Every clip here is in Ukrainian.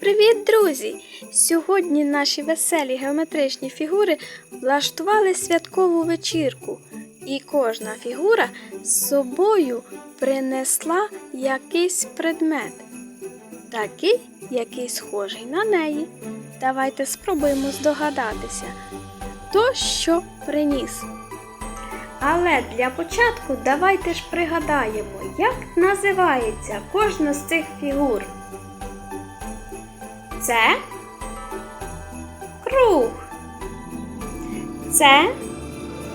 Привіт, друзі! Сьогодні наші веселі геометричні фігури влаштували святкову вечірку, і кожна фігура з собою принесла якийсь предмет, такий, який схожий на неї. Давайте спробуємо здогадатися, хто що приніс. Але для початку давайте ж пригадаємо, як називається кожна з цих фігур. Це круг. Це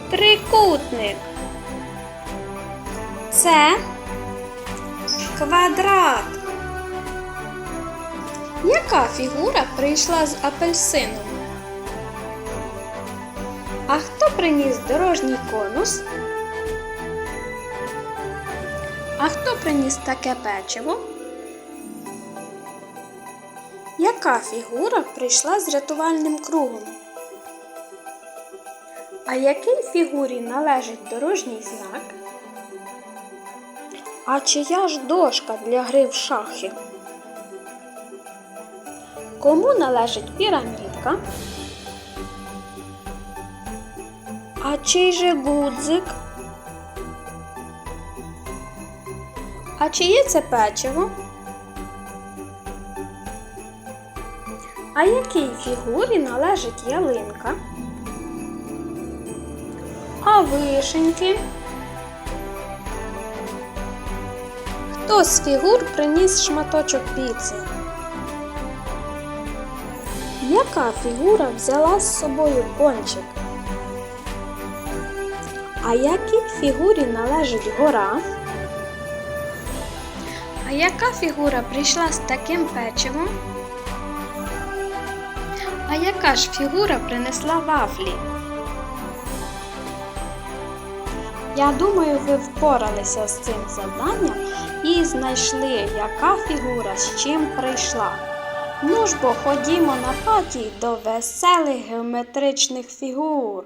трикутник. Це квадрат. Яка фігура прийшла з апельсином? А хто приніс дорожній конус? А хто приніс таке печиво? Яка фігура прийшла з рятувальним кругом? А якій фігурі належить дорожній знак? А чия ж дошка для гри в шахи? Кому належить пірамідка? А чий же гудзик? А чиє це печиво? А якій фігурі належить ялинка? А вишеньки? Хто з фігур приніс шматочок піци? Яка фігура взяла з собою пончик? А якій фігурі належить гора? А яка фігура прийшла з таким печивом? А яка ж фігура принесла вафлі? Я думаю, ви впоралися з цим завданням і знайшли, яка фігура з чим прийшла. Ну ж бо ходімо на паті до веселих геометричних фігур.